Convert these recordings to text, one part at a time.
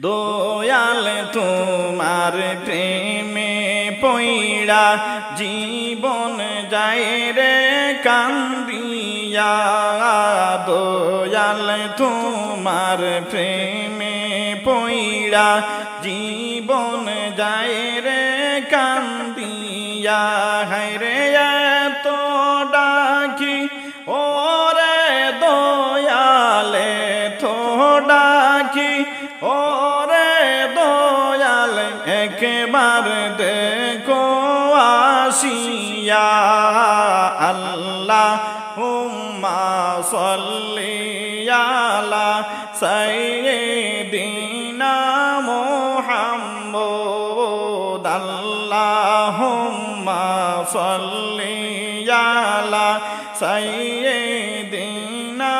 দয়াল তোমার প্রেমে পইড়া, জীবন যায় রে কান্দিয়া। দয়াল তোমার প্রেমে পইড়া, জীবন যায় রে কান্দিয়া। হায় রে সাইয়্যিদিনা মুহাম্মদ আল্লাহুম্মা সল্লিয়ালা সাইয়্যিদিনা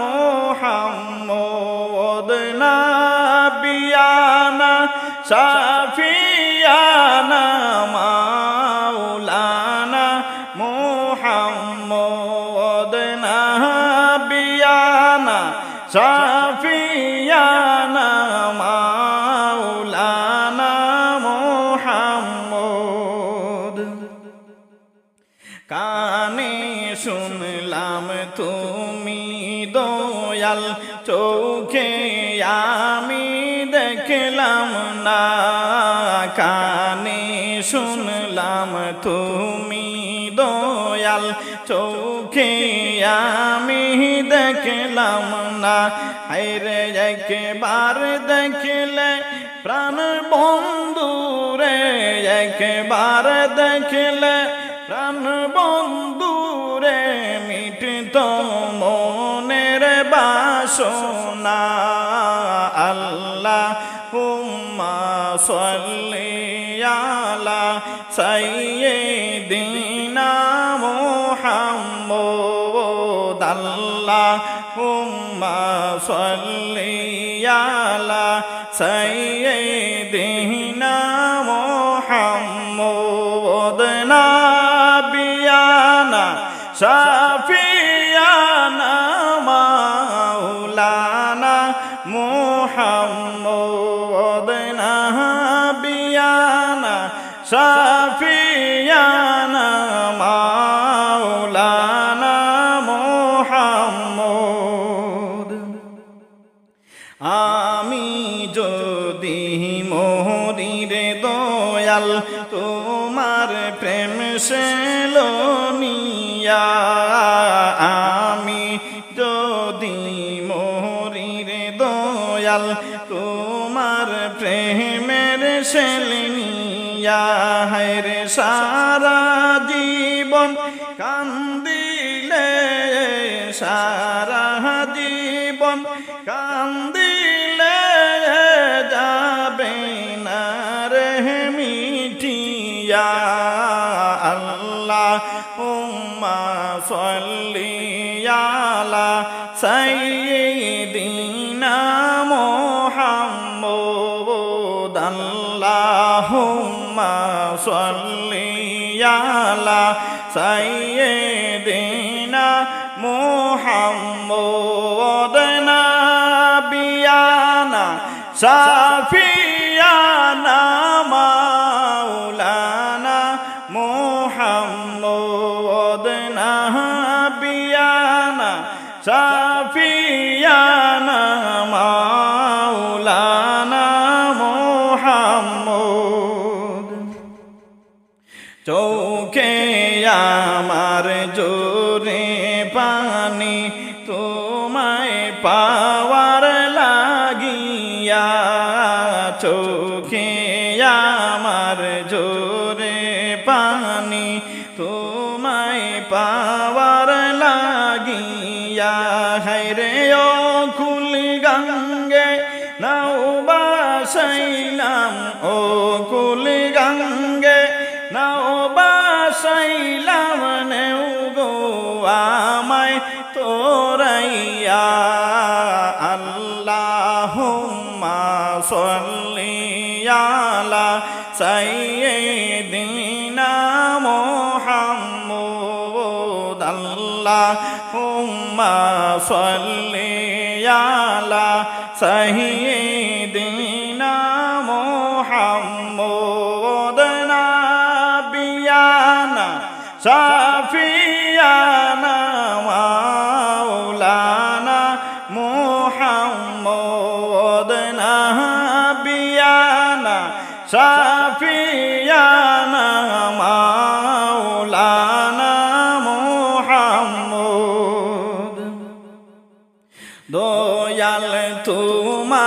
মুহাম্মদ নাবিয়ানা শাফিয়ানা মুহাম্মদ। কানে শুনলাম তুমি দয়াল, চোখে আমি দেখলাম না। কানে শুনলাম তুমি দয়াল, চোখে আমি দেখলাম না। হাইরে একবার দেখলে প্রাণ বন্ধু রে একবার দেখলে প্রাণ বন্ধু রে মিটিত মনের বাসনা। আল্লাহ হুম্মা সল্লিয়ালা সাইয়্যিদিনা মুহাম্মদ। আল্লাহ হুম্মা সল্লিয়ালা সাইয়্যিদিনা তোমার প্রেম সেলনিয়া আমি যদি মোহরিরে দয়াল তোমার প্রেমের সেলনিয়া হের সারা আল্লাহ উম্মা সল্লিয়ালা সাইয়্যিদিনা মুহাম্মদ আল্লাহুম্মা সল্লিয়ালা সাইয়্যিদিনা মুহাম্মদ নাবিয়ানা শাফিয়ানা চৌকে আমার জোরে পানি তোমায় পাওয়ার صلي على سيدنا محمد اللهم صلي على سيدنا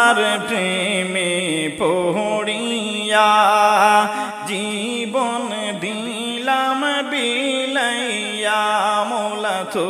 তোমার প্রেমে পড়িয়া জীবন দিলাম বিলাইয়া মোলা তো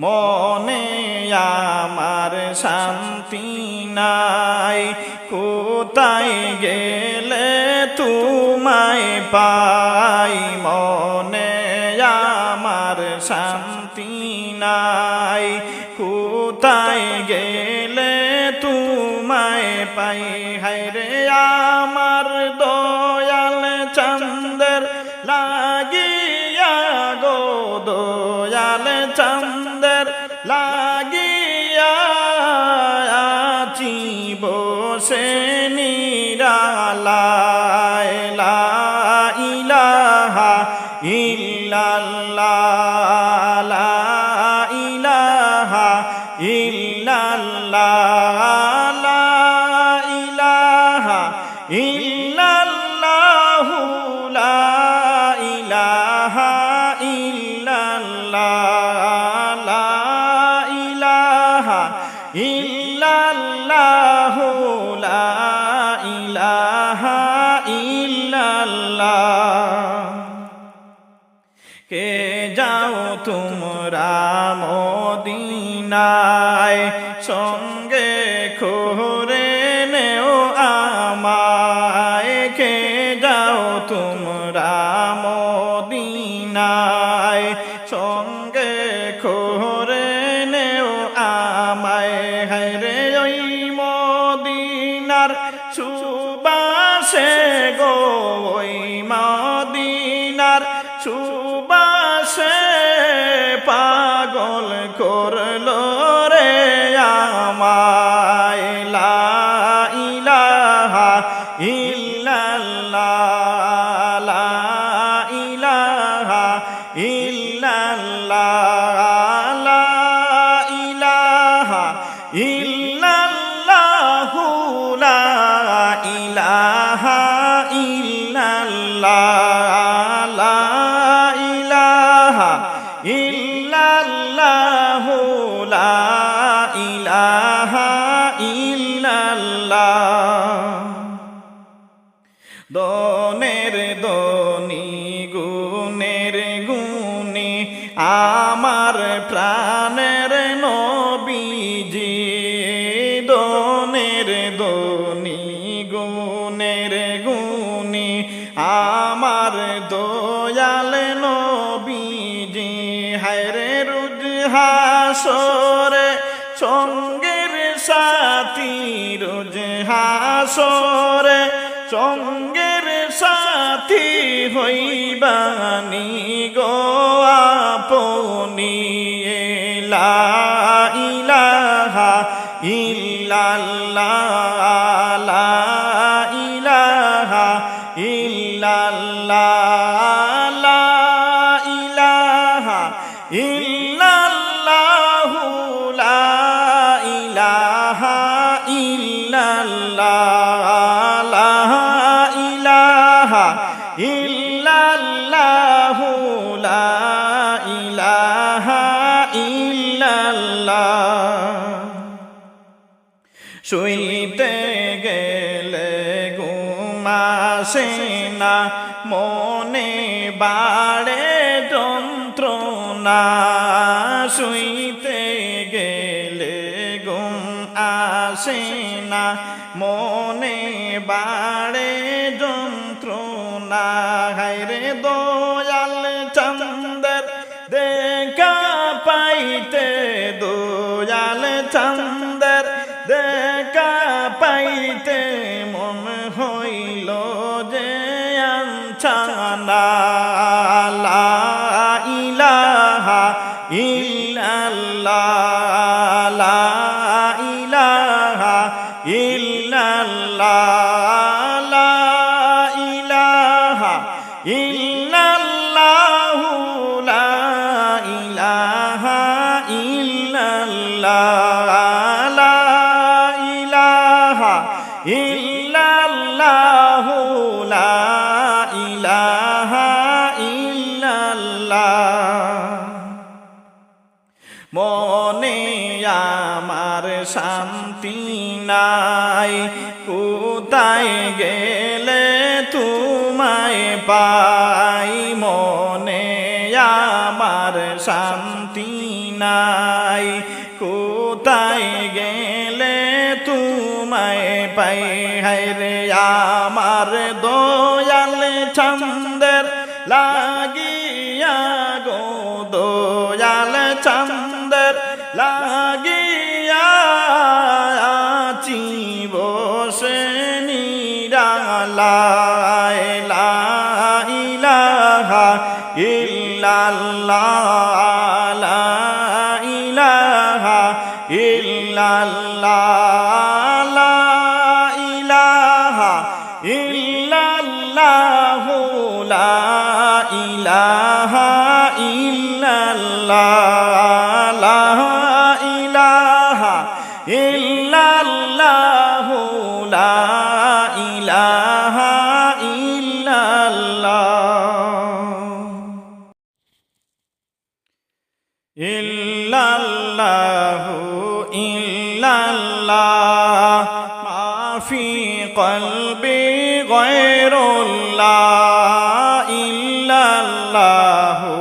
মনে আমার শান্তি নাই। কোথায় গেলে তুমাই পাই? মনে আমার শান্তি নাই। কোথায় গেলে তুমাই পাই? ইল্লাল্লাহ। إلا হায়রে রুজ হাসরে সঙ্গের সাথী রোজ হাসরে সঙ্গের সাথী হইবানি গো আপনি। ইলাহা ইল্লাল্লাহ। ইল্লাল্লাহ লা ইলাহা ইল্লাল্লাহ। শুইতে গেলে ঘুমাসে না, মনে বাড়ে যন্ত্রণা। শুইতে গেলে ঘুম আসে মনে মনে আমার শান্তি নাই। কোথায় গেলে তোমায় পাই? মনে আমার শান্তি নাই। কোথায় গেলে তোমায় পাই? হায়রে আমার দয়াল ছন্দের লাগিয়া ইলাহা ইল্লাল্লাহ মাফি কলবি গয়রুল্লাহ ইল্লাল্লাহু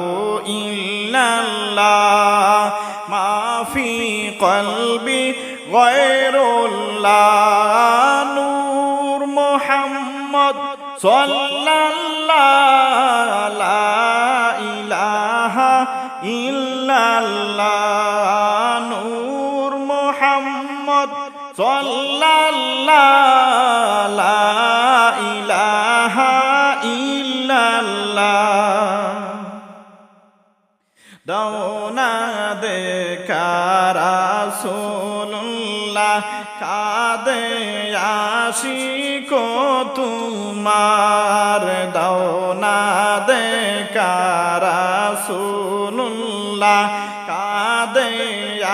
ইল্লাল্লাহ মাফি কলবি গয়রুল্লাহ নূর মুহাম্মদ সাল্লাল্লাহ দেখারা সোল্লাহ কাদে আশিকো তোমার। দৌনা দেখারা সোল্লাহ কাদে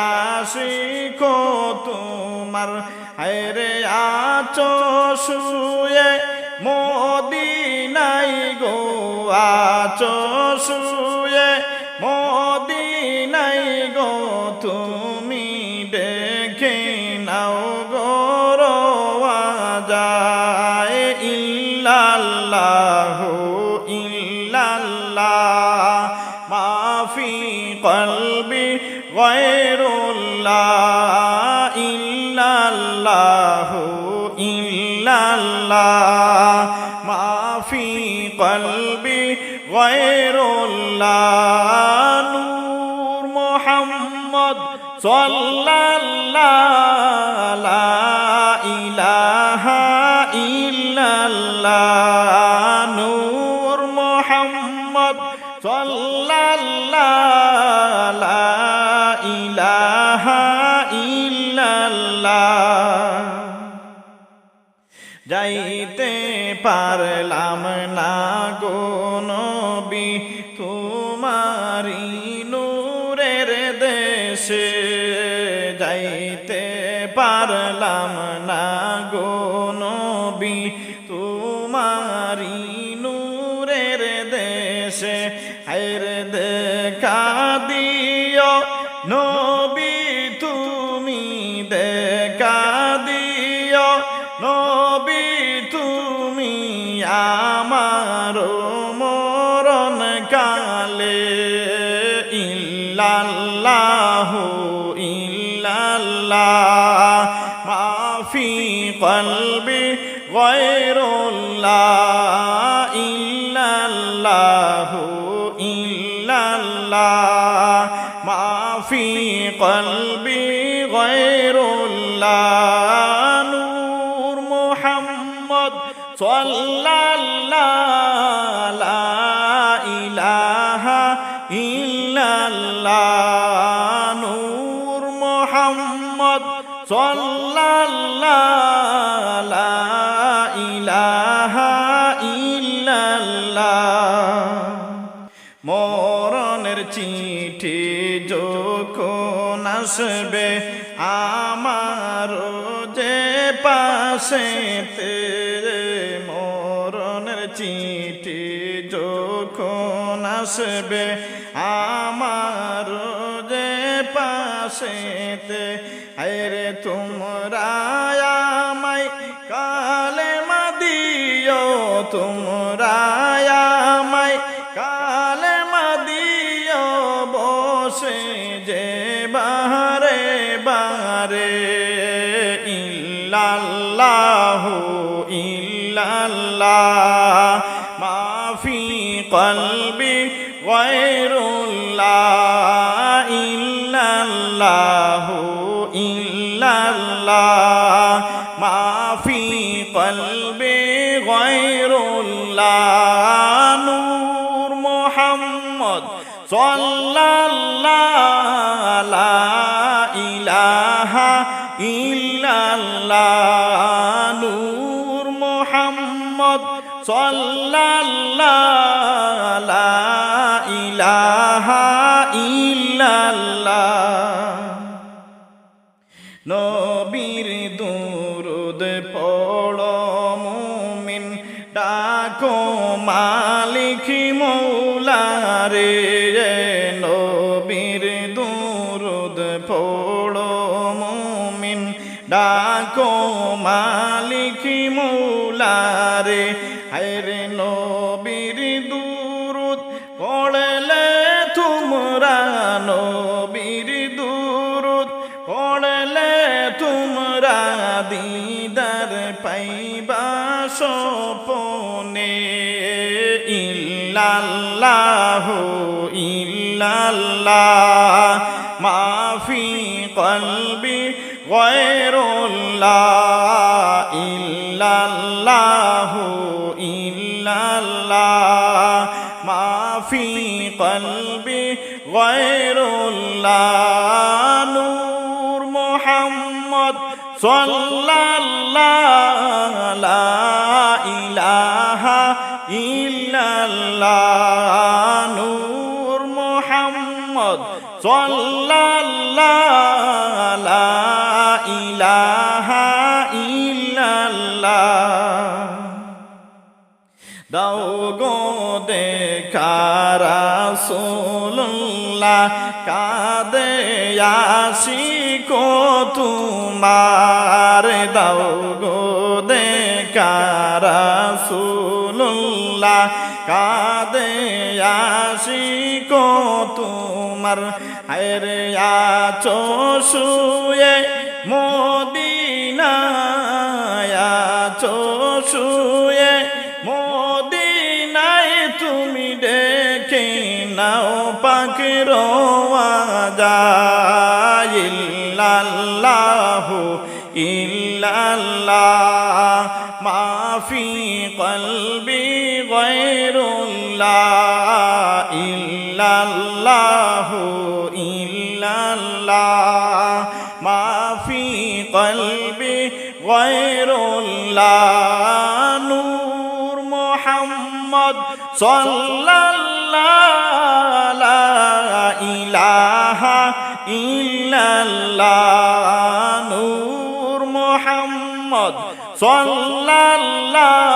আশিকো তোমার। হায়রে আচো শুয়ে মোদিনায় নাই গো, আছো শুয়ে ইল্লাল্লাহ মাফি কলবি গয়রুল্লাহ ইল্লাল্লাহ ইল্লাল্লাহ। মাফি কলবি গয়রুল্লাহ নূর মোহাম্মদ সাল্লাল্লাহ লা ইলাহা যাইতে পারলাম না গো নবী তোমারি নূরের দেশে যাইতে পারলাম না। মাফি কলবি গয়রুল্লাহ ইল্লাল্লাহ ইল্লাল্লাহ মাফি গয়রুল্লাহ চিঠি যখন আসবে আমার যে পাশেতে মরণের চিঠি যখন আসবে আমার যে পাশেতে আরে তোমরা আমায় কালে মাদিও তোমরা ইল্লাল্লাহ মাফি কলবি গয়রুল্লাহ ইল্লাল্লাহ ইল্লাল্লাহ। মাফি কলবি গয়রুল্লাহ নূর মোহাম্মদ সাল্লাল্লাহ দুরুদ পড় মুমিন ডাকো মালিক মৌলারে নবীর দুরুদ পড় মুমিন ডাকো মালিক হায়রে নবীর ইল্লাল্লাহ ইল্লাল্লাহ মাফি কলবি গয়রুল্লাহ ইল্লাল্লাহ ইল্লাল্লাহ মাফি কলবি গয়রুল্লাহ নূর মোহাম্মদ সাল্লাল্লাহ দাও গো দেখারা সোল্লা কাদে আসি কো তোমার দাও গো দেখারা সোল্লা কাদে আসি কো তোমার হায়রে আছো শুয়ে মদিনায়, আছো শুয়ে মদিনায় তুমি দেখে নাও পাখির ইল্লাল্লাহু ইল্লাল্লাহ, মাফি কলবি গৈরুল্লাহ ইল্লাল্লাহু নূর মোহাম্মদ ইলাহা ইল্লাল্লাহ নূর মোহাম্মদ সাল্লাল্লাহ